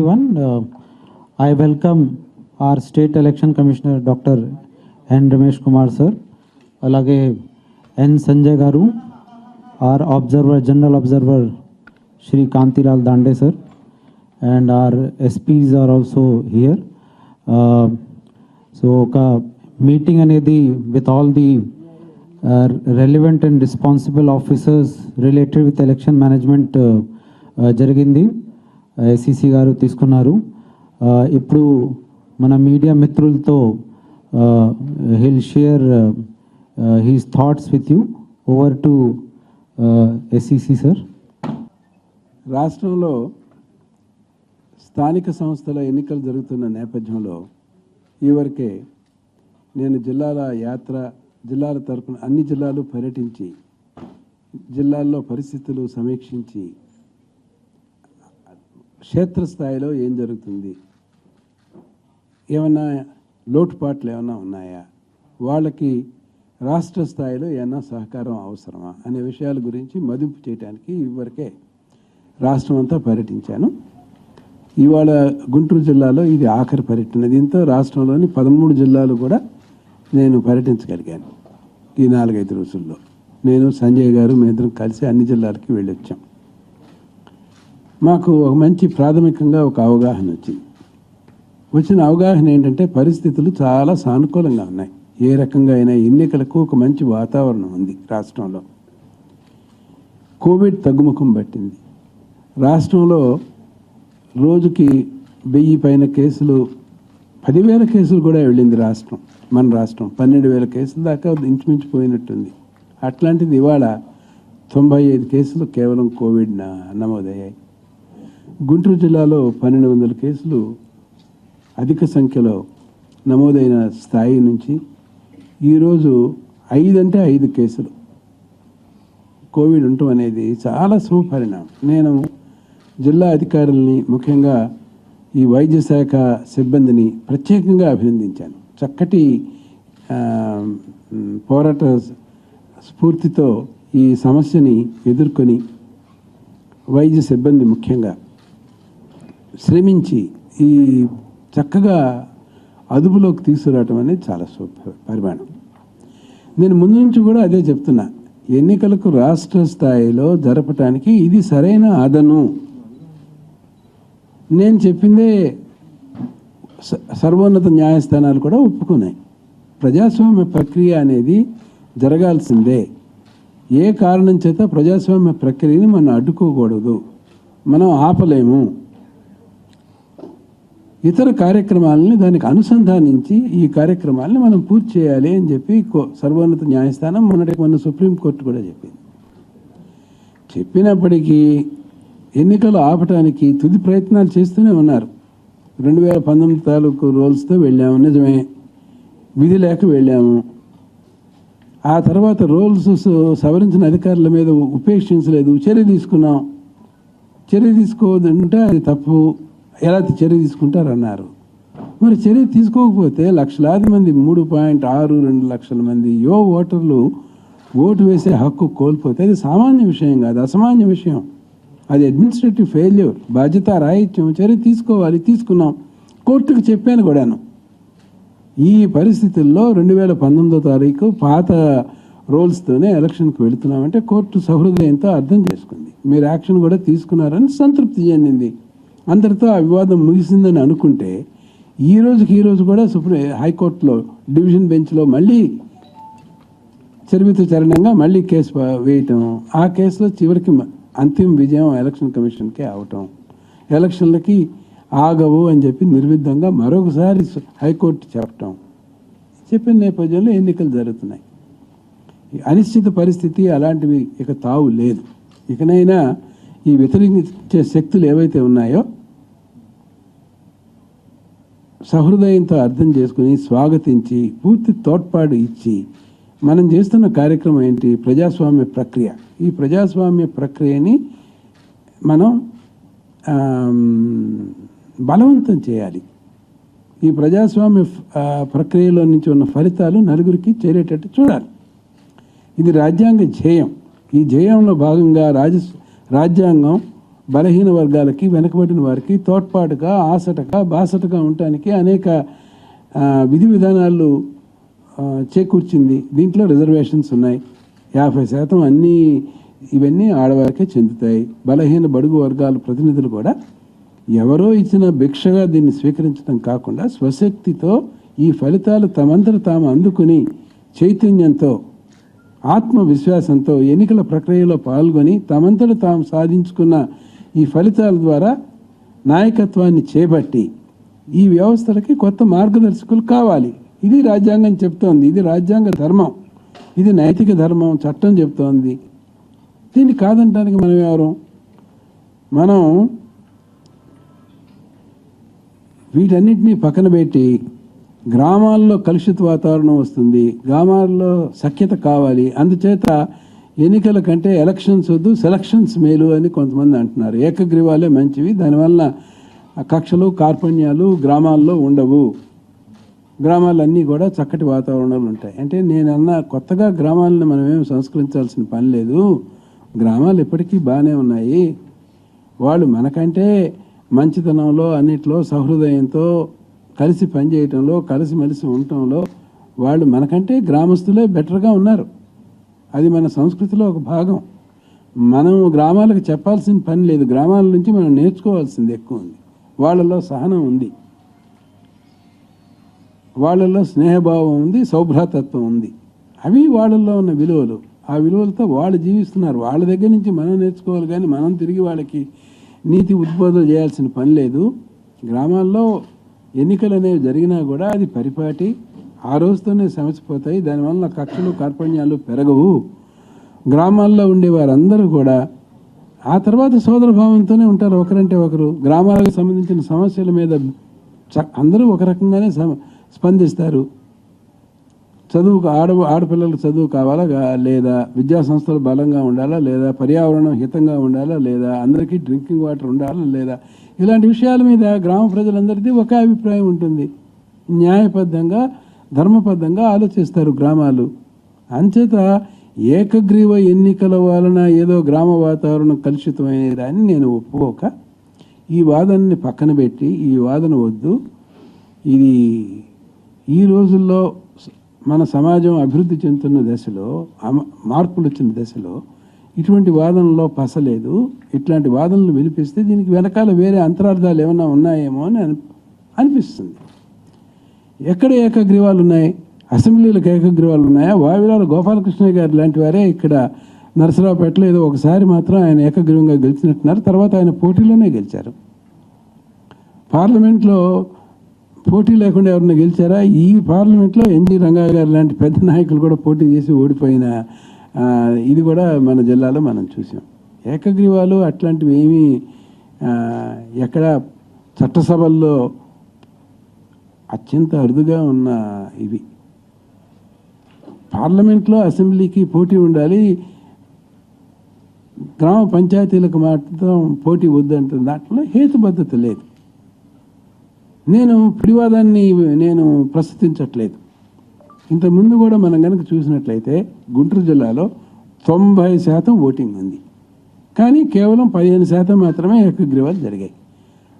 everyone. Uh, I welcome our State Election Commissioner Dr. N. Ramesh Kumar sir, అలాగే ఎన్ సంజయ్ గారు are observer general observer Shri Kantilal Dande sir and are SPs are also here so ఒక meeting అనేది with all the relevant and responsible officers related with election management జరిగింది SEC గారు తీసుకున్నారు. ఇప్పుడు మన media మిత్రులతో he'll share his thoughts with you over to SCC sir రాష్ట్రంలో స్థానిక సంస్థల ఎన్నికలు జరుగుతున్న నేపథ్యంలో ఈవరకే నేను జిల్లాల యాత్ర జిల్లాల తరపున అన్ని జిల్లాలు పర్యటించి జిల్లాల్లో పరిస్థితులు సమీక్షించి క్షేత్రస్థాయిలో ఏం జరుగుతుంది? ఏమన్నా లోటుపాట్లు ఏమైనా ఉన్నాయా? వాళ్ళకి రాష్ట్ర స్థాయిలో ఏమన్నా సహకారం అవసరమా? అనే విషయాల గురించి మదింపు చేయడానికి ఇవరకే రాష్ట్రం అంతా పర్యటించాను. ఇవాళ గుంటూరు జిల్లాలో ఇది ఆఖరి పర్యటన. దీంతో రాష్ట్రంలోని పదమూడు జిల్లాలు కూడా నేను పర్యటించగలిగాను ఈ నాలుగైదు రోజుల్లో. నేను సంజయ్ గారు మేమిద్దరం కలిసి అన్ని జిల్లాలకి వెళ్ళొచ్చాం. మాకు ఒక మంచి ప్రాథమికంగా ఒక అవగాహన వచ్చింది. వచ్చిన అవగాహన ఏంటంటే పరిస్థితులు చాలా సానుకూలంగా ఉన్నాయి. ఏ రకంగా అయినా ఎన్నికలకు ఒక మంచి వాతావరణం ఉంది రాష్ట్రంలో. కోవిడ్ తగ్గుముఖం పట్టింది. రాష్ట్రంలో రోజుకి వెయ్యి పైన కేసులు పదివేల కేసులు కూడా వెళ్ళింది రాష్ట్రం మన రాష్ట్రం. పన్నెండు వేల కేసుల దాకా ఇంచుమించు పోయినట్టుంది. అట్లాంటిది ఇవాళ తొంభై ఐదు కేసులు కేవలం కోవిడ్ నమోదయ్యాయి. గుంటూరు జిల్లాలో పన్నెండు వందల కేసులు అధిక సంఖ్యలో నమోదైన స్థాయి నుంచి ఈరోజు ఐదంటే ఐదు కేసులు. కోవిడ్ ఉండటం అనేది చాలా శుభపరిణామం. నేను జిల్లా అధికారుల్ని ముఖ్యంగా ఈ వైద్య శాఖ సిబ్బందిని ప్రత్యేకంగా అభినందించాను. చక్కటి పోరాట స్ఫూర్తితో ఈ సమస్యని ఎదుర్కొని వైద్య సిబ్బంది ముఖ్యంగా శ్రమించి ఈ చక్కగా అదుపులోకి తీసుకురావటం అనేది చాలా పరిమాణం. నేను ముందు నుంచి కూడా అదే చెప్తున్నా. ఎన్నికలకు రాష్ట్ర స్థాయిలో జరపటానికి ఇది సరైన అదను. నేను చెప్పిందే సర్వోన్నత న్యాయస్థానాలు కూడా ఒప్పుకున్నాయి. ప్రజాస్వామ్య ప్రక్రియ అనేది జరగాల్సిందే. ఏ కారణం చేత ప్రజాస్వామ్య ప్రక్రియని మనం అడ్డుకోకూడదు. మనం ఆపలేము. ఇతర కార్యక్రమాలని దానికి అనుసంధానించి ఈ కార్యక్రమాలని మనం పూర్తి చేయాలి అని చెప్పి కో- సర్వోన్నత న్యాయస్థానం మొన్నటి మొన్న సుప్రీంకోర్టు కూడా చెప్పింది. చెప్పినప్పటికీ ఎన్నికలు ఆపటానికి తుది ప్రయత్నాలు చేస్తూనే ఉన్నారు. రెండు వేల పంతొమ్మిది తాలూకు రోల్స్తో వెళ్ళాము నిజమే. విధి లేక వెళ్ళాము. ఆ తర్వాత రోల్స్ సవరించిన అధికారుల మీద ఉపేక్షించలేదు చర్య తీసుకున్నాం. చర్య తీసుకోవద్దంటే అది తప్పు. ఎలా చర్య తీసుకుంటారన్నారు. మరి చర్య తీసుకోకపోతే లక్షలాది మంది మూడు పాయింట్ ఆరు రెండు లక్షల మంది యువ ఓటర్లు ఓటు వేసే హక్కు కోల్పోతే అది సామాన్య విషయం కాదు అసామాన్య విషయం. అది అడ్మినిస్ట్రేటివ్ ఫెయిల్యూర్ బాధ్యత రాయిత్యం చర్య తీసుకోవాలి తీసుకున్నాం. కోర్టుకు చెప్పాను కూడాను. ఈ పరిస్థితుల్లో రెండు వేల పంతొమ్మిదో తారీఖు పాత రోల్స్తోనే ఎలక్షన్కి వెళుతున్నామంటే కోర్టు సహృదయంతో అర్థం చేసుకుంది. మీరు యాక్షన్ కూడా తీసుకున్నారని సంతృప్తి చెందింది. అందరితో ఆ వివాదం ముగిసిందని అనుకుంటే ఈ రోజుకి ఈ రోజు కూడా సుప్రీం హైకోర్టులో డివిజన్ బెంచ్లో మళ్ళీ చరిమిత చరణంగా మళ్ళీ కేసు వేయటం. ఆ కేసులో చివరికి అంతిమ విజయం ఎలక్షన్ కమిషన్కే అవటం. ఎలక్షన్లకి ఆగవు అని చెప్పి నిర్విద్ధంగా మరొకసారి హైకోర్టు చెప్పటం. చెప్పిన నేపథ్యంలో ఎన్నికలు జరుగుతున్నాయి. అనిశ్చిత పరిస్థితి అలాంటివి ఇక తావు లేదు. ఇకనైనా ఈ వ్యతిరేకించే శక్తులు ఏవైతే ఉన్నాయో సహృదయంతో అర్థం చేసుకుని స్వాగతించి పూర్తి తోడ్పాటు ఇచ్చి మనం చేస్తున్న కార్యక్రమం ఏంటి? ప్రజాస్వామ్య ప్రక్రియ. ఈ ప్రజాస్వామ్య ప్రక్రియని మనం బలవంతం చేయాలి. ఈ ప్రజాస్వామ్య ప్రక్రియలో నుంచి ఉన్న ఫలితాలు నలుగురికి చేరేటట్టు చూడాలి. ఇది రాజ్యాంగ ధ్యేయం. ఈ ధ్యేయంలో భాగంగా రాజ రాజ్యాంగం బలహీన వర్గాలకి వెనకబడిన వారికి తోడ్పాటుగా ఆసటగా బాసటగా ఉండటానికి అనేక విధి విధానాలు చేకూర్చింది. దీంట్లో రిజర్వేషన్స్ ఉన్నాయి. యాభై శాతం అన్నీ ఇవన్నీ ఆడవారికే చెందుతాయి. బలహీన బడుగు వర్గాల ప్రతినిధులు కూడా ఎవరో ఇచ్చిన భిక్షగా దీన్ని స్వీకరించడం కాకుండా స్వశక్తితో ఈ ఫలితాలు తమంతట తాము అందుకుని చైతన్యంతో ఆత్మవిశ్వాసంతో ఎన్నికల ప్రక్రియలో పాల్గొని తమంతట తాము సాధించుకున్న ఈ ఫలితాల ద్వారా నాయకత్వాన్ని చేపట్టి ఈ వ్యవస్థలకి కొత్త మార్గదర్శకులు కావాలి. ఇది రాజ్యాంగం చెప్తోంది. ఇది రాజ్యాంగ ధర్మం. ఇది నైతిక ధర్మం చట్టం చెప్తోంది. దీన్ని కాదంటానికి మనం ఎవరు? మనం వీటన్నిటినీ పక్కన పెట్టి గ్రామాల్లో కలుషిత వాతావరణం వస్తుంది గ్రామాల్లో సఖ్యత కావాలి అందుచేత ఎన్నికల కంటే ఎలక్షన్స్ వద్దు సెలక్షన్స్ మేలు అని కొంతమంది అంటున్నారు. ఏకగ్రీవాలే మంచివి దానివల్ల కక్షలు కార్పణ్యాలు గ్రామాల్లో ఉండవు. గ్రామాలన్నీ కూడా చక్కటి వాతావరణాలు ఉంటాయి. అంటే నేను అన్న కొత్తగా గ్రామాలను మనం సంస్కరించాల్సిన పని లేదు. గ్రామాలు ఇప్పటికీ బాగానే ఉన్నాయి. వాళ్ళు మనకంటే మంచితనంలో అన్నిట్లో సహృదయంతో కలిసి పనిచేయటంలో కలిసిమెలిసి ఉండటంలో వాళ్ళు మనకంటే గ్రామస్తులే బెటర్గా ఉన్నారు. అది మన సంస్కృతిలో ఒక భాగం. మనం గ్రామాలకు చెప్పాల్సిన పని లేదు. గ్రామాల నుంచి మనం నేర్చుకోవాల్సింది ఎక్కువ ఉంది. వాళ్ళలో సహనం ఉంది. వాళ్ళల్లో స్నేహభావం ఉంది సౌభ్రాతత్వం ఉంది. అవి వాళ్ళల్లో ఉన్న విలువలు. ఆ విలువలతో వాళ్ళు జీవిస్తున్నారు. వాళ్ళ దగ్గర నుంచి మనం నేర్చుకోవాలి కానీ మనం తిరిగి వాళ్ళకి నీతి ఉద్బోధన చేయాల్సిన పని లేదు. గ్రామాల్లో ఎన్నికలు అనేవి జరిగినా కూడా అది పరిపాటి ఆ రోజుతోనే సమసిపోతాయి. దానివల్ల కక్షలు కార్పణ్యాలు పెరగవు. గ్రామాల్లో ఉండే వారందరూ కూడా ఆ తర్వాత సోదరభావంతోనే ఉంటారు. ఒకరంటే ఒకరు. గ్రామాలకు సంబంధించిన సమస్యల మీద చ- అందరూ ఒక రకంగానే స్పందిస్తారు. చదువుకు ఆడ ఆడపిల్లలకు చదువు కావాలా లేదా విద్యా సంస్థలు బలంగా ఉండాలా లేదా పర్యావరణం హితంగా ఉండాలా లేదా అందరికీ డ్రింకింగ్ వాటర్ ఉండాలా లేదా ఇలాంటి విషయాల మీద గ్రామ ప్రజలందరిది ఒక అభిప్రాయం ఉంటుంది. న్యాయబద్ధంగా ధర్మబద్ధంగా ఆలోచిస్తారు గ్రామాలు. అంచేత ఏకగ్రీవ ఎన్నికల వలన ఏదో గ్రామ వాతావరణం కలుషితమైన నేను ఒప్పుకోక ఈ వాదనని పక్కన పెట్టి ఈ వాదన వద్దు. ఇది ఈ రోజుల్లో మన సమాజం అభివృద్ధి చెందుతున్న దశలో అమ- మార్పులు వచ్చిన దశలో ఇటువంటి వాదనలో పసలేదు. ఇట్లాంటి వాదనలు వినిపిస్తే దీనికి వెనకాల వేరే అంతరార్థాలు ఏమైనా ఉన్నాయేమో అని అని- అనిపిస్తుంది. ఎక్కడ ఏకగ్రీవాలు ఉన్నాయి? అసెంబ్లీలకు ఏకగ్రీవాలు ఉన్నాయా? వావిలాల గోపాలకృష్ణ గారు లాంటి వారే ఇక్కడ నరసరావుపేటలో ఏదో ఒకసారి మాత్రం ఆయన ఏకగ్రీవంగా గెలిచినట్టున్నారు. తర్వాత ఆయన పోటీలోనే గెలిచారు. పార్లమెంట్లో పోటీ లేకుండా ఎవరన్నా గెలిచారా? ఈ పార్లమెంట్లో ఎన్జి రంగా గారు లాంటి పెద్ద నాయకులు కూడా పోటీ చేసి ఓడిపోయిన ఇది కూడా మన జిల్లాలో మనం చూసాం. ఏకగ్రీవాలు అట్లాంటివి ఏమీ ఎక్కడ చట్టసభల్లో అత్యంత అరుదుగా ఉన్న ఇవి. పార్లమెంట్లో అసెంబ్లీకి పోటీ ఉండాలి. గ్రామ పంచాయతీలకు మాత్రం పోటీ వద్దంటే దాంట్లో హేతుబద్ధత లేదు. నేను పిడివాదాన్ని నేను ప్రస్తుతించట్లేదు ఇంతకుముందు కూడా మనం కనుక చూసినట్లయితే గుంటూరు జిల్లాలో తొంభై శాతం ఓటింగ్ ఉంది. కానీ కేవలం పదిహేను శాతం మాత్రమే ఏకగ్రీవాలు జరిగాయి.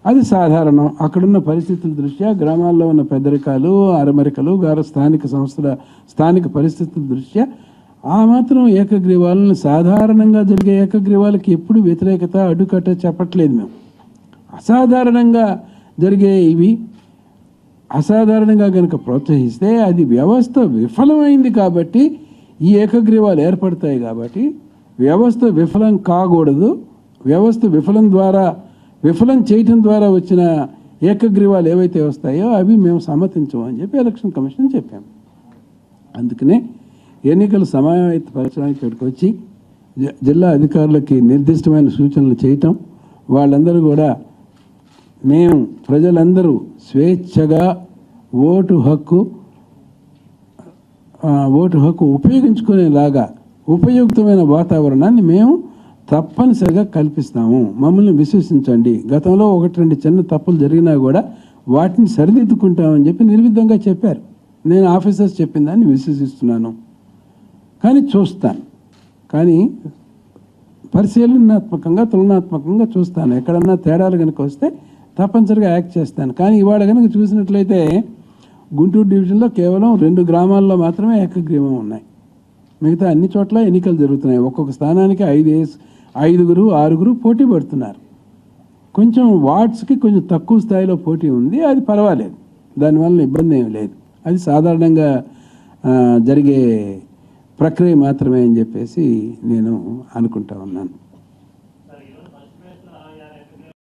అది సాధారణం. అక్కడున్న పరిస్థితుల దృష్ట్యా గ్రామాల్లో ఉన్న పెద్దరికాలు అరమరికలు గారు స్థానిక సంస్థల స్థానిక పరిస్థితుల దృష్ట్యా ఆ మాత్రం ఏకగ్రీవాలను సాధారణంగా జరిగే ఏకగ్రీవాలకి ఎప్పుడు వ్యతిరేకత అడ్డుకట్ట చెప్పట్లేదు మేము. అసాధారణంగా జరిగే ఇవి అసాధారణంగా కనుక ప్రోత్సహిస్తే అది వ్యవస్థ విఫలమైంది కాబట్టి ఈ ఏకగ్రీవాలు ఏర్పడతాయి కాబట్టి వ్యవస్థ విఫలం కాకూడదు. వ్యవస్థ విఫలం ద్వారా విఫలం చేయటం ద్వారా వచ్చిన ఏకగ్రీవాలు ఏవైతే వస్తాయో అవి మేము సమ్మతించము అని చెప్పి ఎలక్షన్ కమిషన్ చెప్పాము. అందుకనే ఎన్నికల సమావేశపరచడానికి ఇక్కడికి వచ్చి జి- జిల్లా అధికారులకి నిర్దిష్టమైన సూచనలు చేయటం వాళ్ళందరూ కూడా మేము ప్రజలందరూ స్వేచ్ఛగా ఓటు హక్కు ఓటు హక్కు ఉపయోగించుకునేలాగా ఉపయుక్తమైన వాతావరణాన్ని మేము తప్పనిసరిగా కల్పిస్తాము. మమ్మల్ని విశ్వసించండి. గతంలో ఒకటి రెండు చిన్న తప్పులు జరిగినా కూడా వాటిని సరిదిద్దుకుంటామని చెప్పి నిర్విధంగా చెప్పారు. నేను ఆఫీసర్స్ చెప్పిన దాన్ని విశ్వసిస్తున్నాను. కానీ చూస్తాను. కానీ పరిశీలనాత్మకంగా తులనాత్మకంగా చూస్తాను. ఎక్కడన్నా తేడాలు కనుక వస్తే తప్పనిసరిగా యాక్ట్ చేస్తాను. కానీ ఇవాళ కనుక చూసినట్లయితే గుంటూరు డివిజన్లో కేవలం రెండు గ్రామాల్లో మాత్రమే ఏకగ్రీవం ఉన్నాయి. మిగతా అన్ని చోట్ల ఎన్నికలు జరుగుతున్నాయి. ఒక్కొక్క స్థానానికి ఐదు ఐదుగురు ఆరుగురు పోటీ పడుతున్నారు. కొంచెం వార్డ్స్కి కొంచెం తక్కువ స్థాయిలో పోటీ ఉంది. అది పర్వాలేదు. దానివల్ల ఇబ్బంది ఏమి లేదు. అది సాధారణంగా జరిగే ప్రక్రియ మాత్రమే అని చెప్పేసి నేను అనుకుంటా ఉన్నాను.